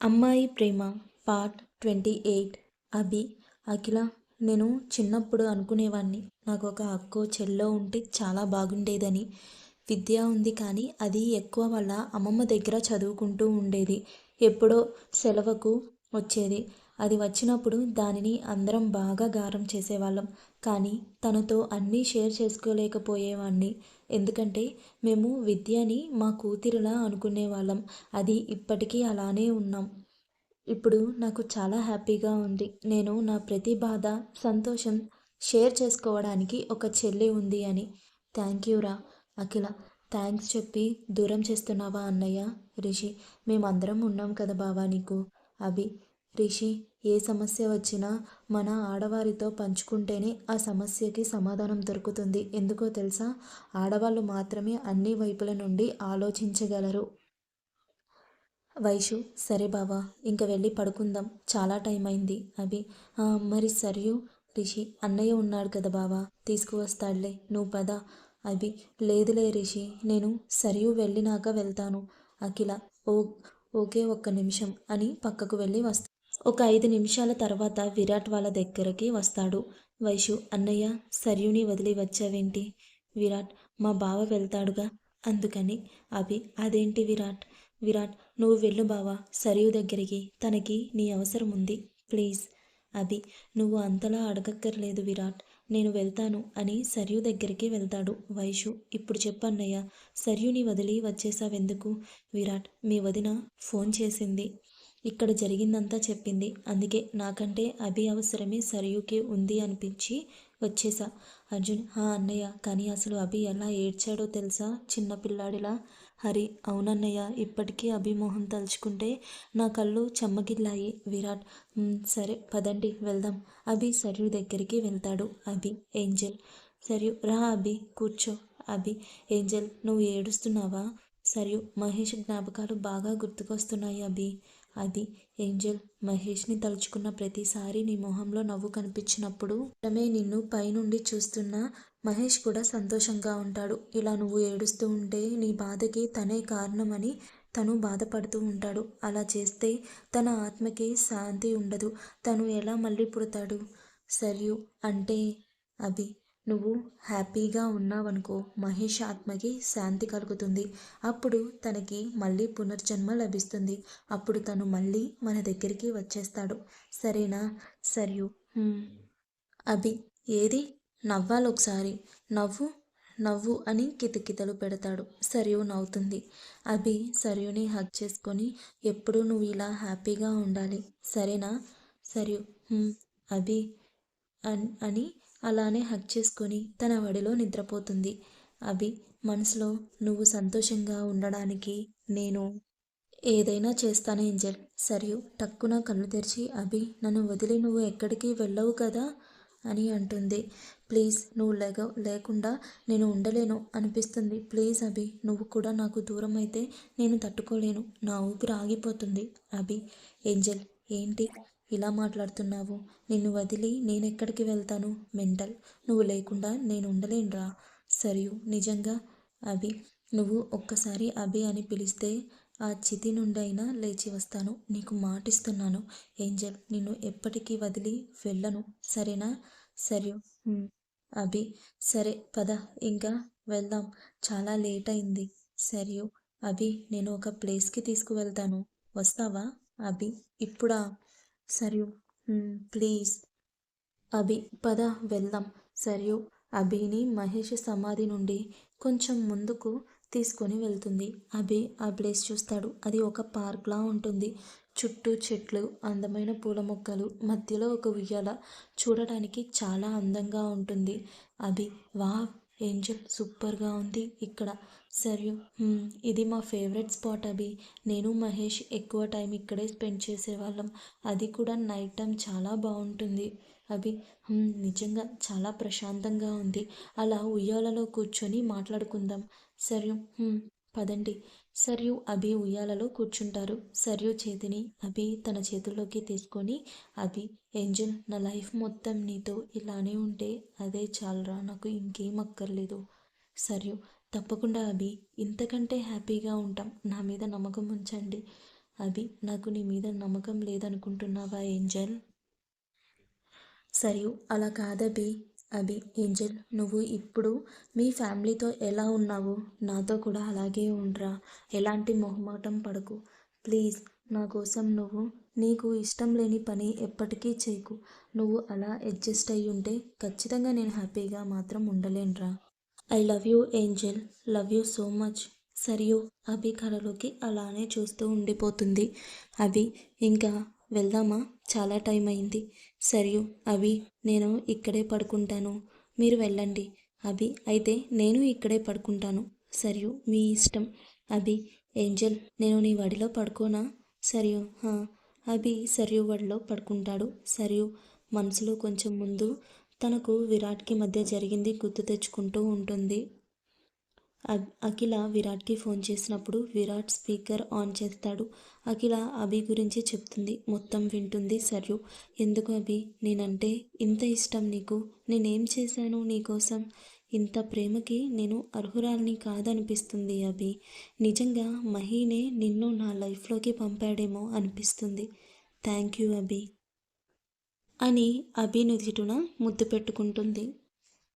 అమ్మాయి ప్రేమ part twenty eight. Abhi Akhila నేను చిన్నప్పుడు అనుకునేవాడిని నాకు ఒక అక్కో చెల్లో ఉంటే చాలా బాగుండేదని. విద్య ఉంది కానీ అది ఎక్కువ వాళ్ళ అమ్మమ్మ దగ్గర చదువుకుంటూ ఉండేది. ఎప్పుడో సెలవుకు వచ్చేది. అది వచ్చినప్పుడు దానిని అందరం బాగా గారం చేసేవాళ్ళం. కానీ తనతో అన్నీ షేర్ చేసుకోలేకపోయేవాణ్ణి. ఎందుకంటే మేము విద్యని మా కూతురిలా అనుకునేవాళ్ళం. అది ఇప్పటికీ అలానే ఉన్నాం. ఇప్పుడు నాకు చాలా హ్యాపీగా ఉంది. నేను నా ప్రతి బాధ సంతోషం షేర్ చేసుకోవడానికి ఒక చెల్లి ఉంది అని. థ్యాంక్ యూ రా అఖిల. థ్యాంక్స్ చెప్పి దూరం చేస్తున్నావా అన్నయ్య? రిషి. మేమందరం ఉన్నాం కదా బావా నీకు? అభి. రిషి ఏ సమస్య వచ్చినా మన ఆడవారితో పంచుకుంటేనే ఆ సమస్యకి సమాధానం దొరుకుతుంది. ఎందుకో తెలుసా? ఆడవాళ్ళు మాత్రమే అన్ని వైపుల నుండి ఆలోచించగలరు. వైషు సరే బావా ఇంక వెళ్ళి పడుకుందాం. చాలా టైం అయింది. అభి మరి సరియు రిషి అన్నయ్య ఉన్నాడు కదా బావా? తీసుకువస్తాడులే. నువ్వు పద. అభి లేదులే రిషి నేను సరియు వెళ్ళినాక వెళ్తాను. అఖిల ఓ ఓకే ఒక్క నిమిషం అని పక్కకు వెళ్ళి వస్తా ఒక ఐదు నిమిషాల తర్వాత విరాట్ వాళ్ళ దగ్గరకి వస్తాడు. వైషు అన్నయ్య సర్యుని వదిలి వచ్చావేంటి? విరాట్ మా బావ వెళ్తాడుగా. అందుకని అభి అదేంటి విరాట్? విరాట్ నువ్వు వెళ్ళు బావా సరియు దగ్గరికి. తనకి నీ అవసరం ఉంది. ప్లీజ్. అభి నువ్వు అంతలా అడగక్కర్లేదు విరాట్. నేను వెళ్తాను అని సరియు దగ్గరికి వెళ్తాడు. వైషు ఇప్పుడు చెప్పన్నయ్య సర్యుని వదిలి వచ్చేసావెందుకు? విరాట్ మీ వదిన ఫోన్ చేసింది. ఇక్కడ జరిగిందంతా చెప్పింది. అందుకే నాకంటే అభి అవసరమే సరియుకి ఉంది అనిపించి వచ్చేసా. అర్జున్ హా అన్నయ్య కానీ అసలు అభి ఎలా ఏడ్చాడో తెలుసా? చిన్న పిల్లాడిలా. హరి అవునన్నయ్య ఇప్పటికీ అభిమోహం తలుచుకుంటే నా కళ్ళు చెమ్మగిల్లాయి. విరాట్ సరే పదండి వెళ్దాం. అభి సరియు దగ్గరికి వెళ్తాడు. అభి ఏంజల్. సరియు రా అభి కూర్చో. అభి ఏంజల్ నువ్వు ఏడుస్తున్నావా? సరియు మహేష్ జ్ఞాపకాలు బాగా గుర్తుకొస్తున్నాయి అభి. అది. ఏంజల్ మహేష్ని తలుచుకున్న ప్రతిసారి నీ మొహంలో నవ్వు కనిపించినప్పుడు తమే నిన్ను పైనుండి చూస్తున్నా మహేష్ కూడా సంతోషంగా ఉంటాడు. ఇలా నువ్వు ఏడుస్తూ ఉంటే నీ బాధకి తనే కారణమని తను బాధపడుతూ ఉంటాడు. అలా చేస్తే తన ఆత్మకి శాంతి ఉండదు. తను ఎలా మళ్ళీ పుడతాడు? సరియు అంటే అభి. నువ్వు హ్యాపీగా ఉన్నావనుకో మహేష్ ఆత్మకి శాంతి కలుగుతుంది. అప్పుడు తనకి మళ్ళీ పునర్జన్మ లభిస్తుంది. అప్పుడు తను మళ్ళీ మన దగ్గరికి వచ్చేస్తాడు. సరేనా? సరియు. అభి. ఏది? నవ్వాలి ఒకసారి. నవ్వు? నవ్వు అని కితకితలు పెడతాడు. సరియు నవ్వుతుంది. అభి సరియుని హగ్ చేసుకొని ఎప్పుడూ నువ్వు ఇలా హ్యాపీగా ఉండాలి. సరేనా? సరియు. అభి అని అలానే హక్ చేసుకొని తన వడిలో నిద్రపోతుంది. అభి మనసులో నువ్వు సంతోషంగా ఉండడానికి నేను ఏదైనా చేస్తాను ఏంజల్. సరియు టక్కున కళ్ళు తెరిచి అభి నన్ను వదిలి నువ్వు ఎక్కడికి వెళ్ళవు కదా? అని అంటుంది. ప్లీజ్ నువ్వు లేక లేకుండా నేను ఉండలేను అనిపిస్తుంది. ప్లీజ్ అభి నువ్వు కూడా నాకు దూరం అయితే నేను తట్టుకోలేను. నా ఊపిరి ఆగిపోతుంది. అభి ఏంజల్ ఏంటి? ఇలా మాట్లాడుతున్నావు? నిన్ను వదిలి నేనెక్కడికి వెళ్తాను? మెంటల్. నువ్వు లేకుండా నేను ఉండలేనురా సరియు. నిజంగా అభి. నువ్వు ఒక్కసారి అభి అని పిలిస్తే ఆ చితి నుండైనా లేచి వస్తాను. నీకు మాటిస్తున్నాను ఏంజల్. నిన్ను ఎప్పటికీ వదిలి వెళ్ళను. సరేనా? సరే అభి. సరే పద. ఇంకా వెళ్దాం. చాలా లేట్ అయింది సరే అభి నేను ఒక ప్లేస్కి తీసుకువెళ్తాను. వస్తావా? అభి. ఇప్పుడా? సరియు. ప్లీజ్. అభి పద వెళ్దాం. సరియు అభిని మహేష్ సమాధి నుండి కొంచెం ముందుకు తీసుకొని వెళ్తుంది. అభి ఆ ప్లేస్ చూస్తాడు. అది ఒక పార్క్లా ఉంటుంది. చుట్టూ చెట్లు అందమైన పూల మొక్కలు మధ్యలో ఒక ఉయ్యాల. చూడడానికి చాలా అందంగా ఉంటుంది. అభి వా ఏంజల్ సూపర్గా ఉంది. ఇక్కడ సరే ఇది మా ఫేవరెట్ స్పాట్ అభి. నేను మహేష్ ఎక్కువ టైం ఇక్కడే స్పెండ్ చేసేవాళ్ళం. అది కూడా నైట్ టైం చాలా బాగుంటుంది. అభి నిజంగా చాలా ప్రశాంతంగా ఉంది. అలా ఉయ్యాలలో కూర్చొని మాట్లాడుకుందాం. సరే పదండి. సర్యు అభి ఉయ్యాలలో కూర్చుంటారు. సర్యు చేతిని అభి తన చేతుల్లోకి తీసుకొని అభి ఏంజల్ నా లైఫ్ మొత్తం నీతో ఇలానే ఉంటే అదే చాలరా నాకు ఇంకేం అక్కర్లేదు. సర్యు తప్పకుండా అభి ఇంతకంటే హ్యాపీగా ఉంటాం. నా మీద నమ్మకం ఉంచండి. అభి నాకు నీ మీద నమ్మకం లేదనుకుంటున్నావా ఏంజల్? సరియు అలా కాదభి అభి ఏంజల్ నువ్వు ఇప్పుడు మీ ఫ్యామిలీతో ఎలా ఉన్నావు? నాతో కూడా అలాగే ఉండరా. ఎలాంటి మొహమాటం పడకు. ప్లీజ్ నా కోసం నువ్వు నీకు ఇష్టం లేని పని ఎప్పటికీ చేయకు. నువ్వు అలా అడ్జస్ట్ అయ్యి ఉంటే ఖచ్చితంగా నేను హ్యాపీగా మాత్రం ఉండలేనురా. I love you angel. Love you so much. Sarayu Abhi కళలోకి అలానే చూస్తూ ఉండిపోతుంది. అభి ఇంకా వెళ్దామా? చాలా టైం అయింది. సరియు అభి నేను ఇక్కడే పడుకుంటాను. మీరు వెళ్ళండి. అభి అయితే నేను ఇక్కడే పడుకుంటాను. సరియు మీ ఇష్టం. అభి ఏంజల్ నేను నీ వడిలో పడుకోనా? సరియు "హా." అభి సరియు వడిలో పడుకుంటాడు. సరియు మనసులో కొంచెం ముందు తనకు విరాట్కి మధ్య జరిగింది గుర్తు తెచ్చుకుంటూ ఉంటుంది. అఖిల విరాట్కి ఫోన్ చేసినప్పుడు విరాట్ స్పీకర్ ఆన్ చేస్తాడు. అఖిల అభి గురించి చెప్తుంది. మొత్తం వింటుంది సర్యు ఎందుకు అభి? నేనంటే ఇంత ఇష్టం నీకు. నేనేం చేశాను నీకోసం ఇంత ప్రేమకి నేను అర్హురాల్ని కాదనిపిస్తుంది అభి. నిజంగా మహీనే నిన్ను నా లైఫ్లోకి పంపాడేమో అనిపిస్తుంది. Thank you Abhi. అని అభినుదిటున ముద్దు పెట్టుకుంటుంది.